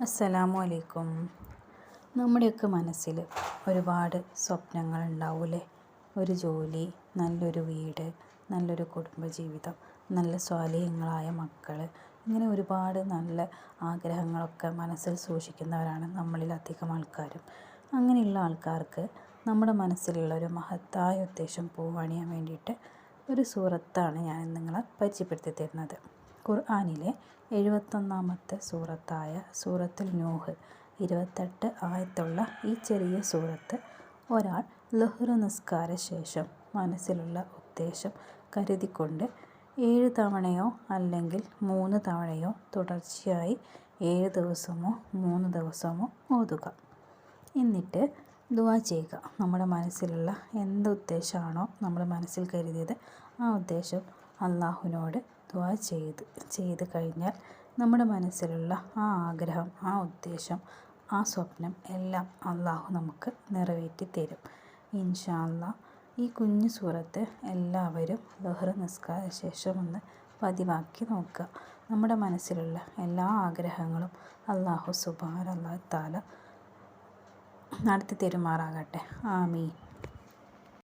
അസ്സലാമു അലൈക്കും നമ്മുടെയൊക്കെ മനസ്സിൽ ഒരുപാട് സ്വപ്നങ്ങൾ ഉണ്ടാവൂലേ ഒരു ജോലി നല്ലൊരു വീട് നല്ലൊരു കുടുംബജീവിതം നല്ല സ്വാലീയങ്ങളായ മക്കൾ ഇങ്ങനെ ഒരുപാട് നല്ല ആഗ്രഹങ്ങളൊക്കെ മനസ്സിൽ സൂക്ഷിക്കുന്നവരാണ് നമ്മളിൽ അധികം ആൾക്കാരും. അങ്ങനെയുള്ള ആൾക്കാർക്ക് നമ്മുടെ മനസ്സിലുള്ള ഒരു മഹത്തായ ഉദ്ദേശം പൂവണിയാൻ വേണ്ടിയിട്ട് ഒരു സൂറത്താണ് ഞാൻ നിങ്ങളെ പരിചയപ്പെടുത്തി തരുന്നത്. ഖുർആനിലെ എഴുപത്തൊന്നാമത്തെ സൂറത്തായ സൂറത്തുൽ നൂഹ് ഇരുപത്തെട്ട് ആയത്തുള്ള ഈ ചെറിയ സൂറത്ത് ഒരാൾ ലഹ്റു നിസ്കാര ശേഷം മനസ്സിലുള്ള ഉദ്ദേശം കരുതിക്കൊണ്ട് ഏഴ് തവണയോ അല്ലെങ്കിൽ മൂന്ന് തവണയോ തുടർച്ചയായി ഏഴ് ദിവസമോ മൂന്ന് ദിവസമോ ഓതുക. എന്നിട്ട് ദുവാ ചെയ്യുക. നമ്മുടെ മനസ്സിലുള്ള എന്ത് ഉദ്ദേശമാണോ നമ്മുടെ മനസ്സിൽ കരുതിയത് ആ ഉദ്ദേശം അള്ളാഹുവിനോട് ദുവാ ചെയ്ത് ചെയ്ത് കഴിഞ്ഞാൽ നമ്മുടെ മനസ്സിലുള്ള ആ ആഗ്രഹം ആ ഉദ്ദേശം ആ സ്വപ്നം എല്ലാം അള്ളാഹു നമുക്ക് നിറവേറ്റി തരും. ഇൻഷാ ഈ കുഞ്ഞു സൂറത്ത് എല്ലാവരും ലഹ്റ നിസ്കാര ശേഷം ഒന്ന് പതിവാക്കി നോക്കുക. നമ്മുടെ മനസ്സിലുള്ള എല്ലാ ആഗ്രഹങ്ങളും അള്ളാഹു സുബാൻ അള്ളാഹു താല നടത്തി തരുമാറാകട്ടെ. ആമീൻ.